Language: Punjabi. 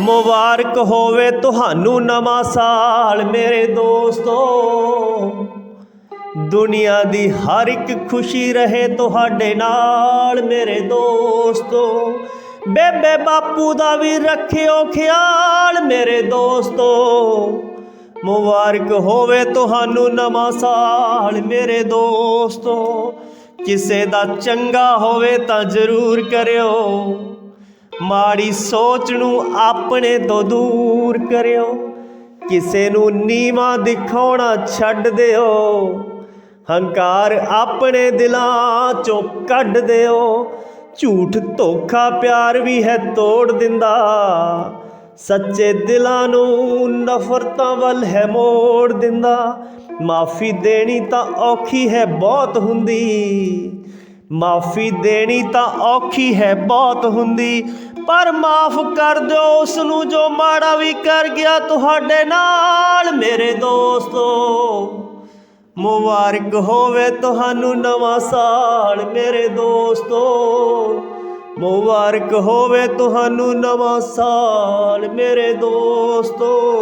ਮੁਬਾਰਕ ਹੋਵੇ ਤੁਹਾਨੂੰ ਨਵਾਂ ਸਾਲ, ਮੇਰੇ ਦੋਸਤੋ। ਦੁਨੀਆ ਦੀ ਹਰ ਇੱਕ ਖੁਸ਼ੀ ਰਹੇ ਤੁਹਾਡੇ ਨਾਲ, ਮੇਰੇ ਦੋਸਤੋ। ਬੇਬੇ ਬਾਪੂ ਦਾ ਵੀ ਰੱਖਿਓ ਖਿਆਲ, ਮੇਰੇ ਦੋਸਤੋ। ਮੁਬਾਰਕ ਹੋਵੇ ਤੁਹਾਨੂੰ ਨਵਾਂ ਸਾਲ, ਮੇਰੇ ਦੋਸਤੋ। ਕਿਸੇ ਦਾ ਚੰਗਾ ਹੋਵੇ ਤਾਂ ਜ਼ਰੂਰ ਕਰਿਓ। ਮਾੜੀ ਸੋਚ ਨੂੰ ਆਪਣੇ ਤੋਂ ਦੂਰ ਕਰਿਓ। ਕਿਸੇ ਨੂੰ ਨੀਵਾ ਦਿਖਾਉਣਾ ਛੱਡ ਦਿਓ। ਹੰਕਾਰ ਆਪਣੇ ਦਿਲਾਂ ਚੋਂ ਕੱਢ ਦਿਓ। ਝੂਠ ਧੋਖਾ ਪਿਆਰ ਵੀ ਹੈ ਤੋੜ ਦਿੰਦਾ। ਸੱਚੇ ਦਿਲਾਂ ਨੂੰ ਨਫ਼ਰਤਾਂ ਵੱਲ ਹੈ ਮੋੜ ਦਿੰਦਾ। ਮਾਫੀ ਦੇਣੀ ਤਾਂ ਔਖੀ ਹੈ, ਬਹੁਤ ਹੁੰਦੀ। ਮਾਫੀ ਦੇਣੀ ਤਾਂ ਔਖੀ ਹੈ, ਬਹੁਤ ਹੁੰਦੀ। ਪਰ ਮਾਫ ਕਰ ਦਿਓ ਉਸ ਨੂੰ ਜੋ ਮਾੜਾ ਵੀ ਕਰ ਗਿਆ ਤੁਹਾਡੇ ਨਾਲ, ਮੇਰੇ ਦੋਸਤੋ। ਮੁਬਾਰਕ ਹੋਵੇ ਤੁਹਾਨੂੰ ਨਵਾਂ ਸਾਲ, ਮੇਰੇ ਦੋਸਤੋ। ਮੁਬਾਰਕ ਹੋਵੇ ਤੁਹਾਨੂੰ ਨਵਾਂ ਸਾਲ, ਮੇਰੇ ਦੋਸਤੋ।